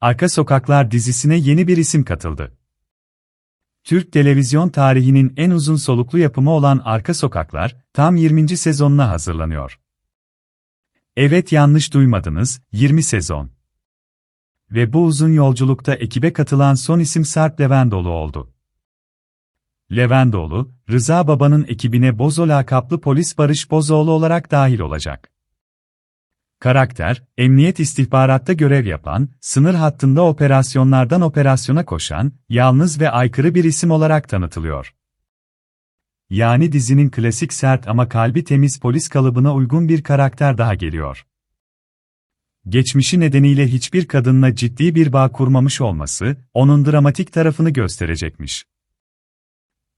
Arka Sokaklar dizisine yeni bir isim katıldı. Türk televizyon tarihinin en uzun soluklu yapımı olan Arka Sokaklar, tam 20. sezonuna hazırlanıyor. Evet yanlış duymadınız, 20 sezon. Ve bu uzun yolculukta ekibe katılan son isim Sarp Levendoğlu oldu. Levendoğlu, Rıza Baba'nın ekibine Bozo lakaplı polis Barış Bozoğlu olarak dahil olacak. Karakter, emniyet istihbaratta görev yapan, sınır hattında operasyonlardan operasyona koşan, yalnız ve aykırı bir isim olarak tanıtılıyor. Yani dizinin klasik sert ama kalbi temiz polis kalıbına uygun bir karakter daha geliyor. Geçmişi nedeniyle hiçbir kadınla ciddi bir bağ kurmamış olması, onun dramatik tarafını gösterecekmiş.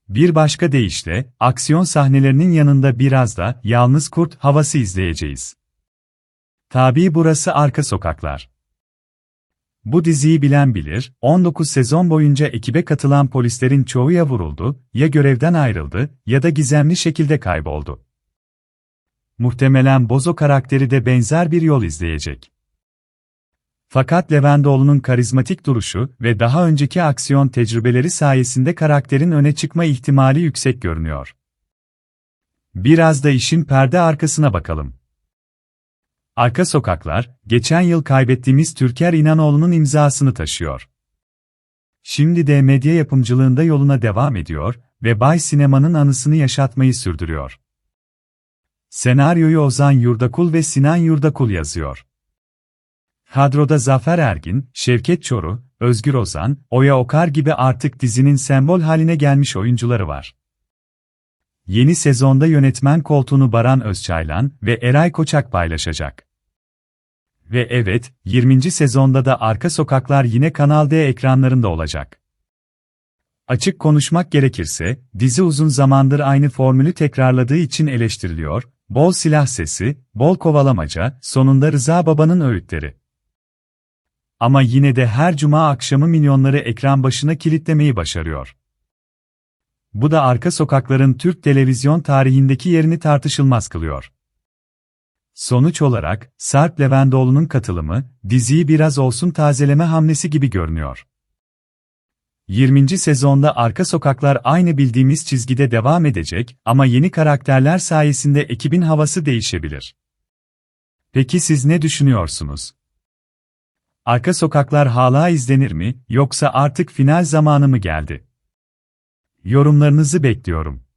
Bir başka deyişle, aksiyon sahnelerinin yanında biraz da yalnız kurt havası izleyeceğiz. Tabii burası arka sokaklar. Bu diziyi bilen bilir, 19 sezon boyunca ekibe katılan polislerin çoğu ya vuruldu, ya görevden ayrıldı, ya da gizemli şekilde kayboldu. Muhtemelen Bozo karakteri de benzer bir yol izleyecek. Fakat Levendoğlu'nun karizmatik duruşu ve daha önceki aksiyon tecrübeleri sayesinde karakterin öne çıkma ihtimali yüksek görünüyor. Biraz da işin perde arkasına bakalım. Arka Sokaklar, geçen yıl kaybettiğimiz Türker İnanoğlu'nun imzasını taşıyor. Şimdi de medya yapımcılığında yoluna devam ediyor ve Bay Sinema'nın anısını yaşatmayı sürdürüyor. Senaryoyu Ozan Yurdakul ve Sinan Yurdakul yazıyor. Kadroda Zafer Ergin, Şevket Çoru, Özgür Ozan, Oya Okar gibi artık dizinin sembol haline gelmiş oyuncuları var. Yeni sezonda yönetmen koltuğunu Baran Özçaylan ve Eray Koçak paylaşacak. Ve evet, 20. sezonda da Arka Sokaklar yine Kanal D ekranlarında olacak. Açık konuşmak gerekirse, dizi uzun zamandır aynı formülü tekrarladığı için eleştiriliyor, bol silah sesi, bol kovalamaca, sonunda Rıza Baba'nın öğütleri. Ama yine de her cuma akşamı milyonları ekran başına kilitlemeyi başarıyor. Bu da arka sokakların Türk televizyon tarihindeki yerini tartışılmaz kılıyor. Sonuç olarak, Sarp Levendoğlu'nun katılımı, diziyi biraz olsun tazeleme hamlesi gibi görünüyor. 20. sezonda arka sokaklar aynı bildiğimiz çizgide devam edecek ama yeni karakterler sayesinde ekibin havası değişebilir. Peki siz ne düşünüyorsunuz? Arka sokaklar hala izlenir mi, yoksa artık final zamanı mı geldi? Yorumlarınızı bekliyorum.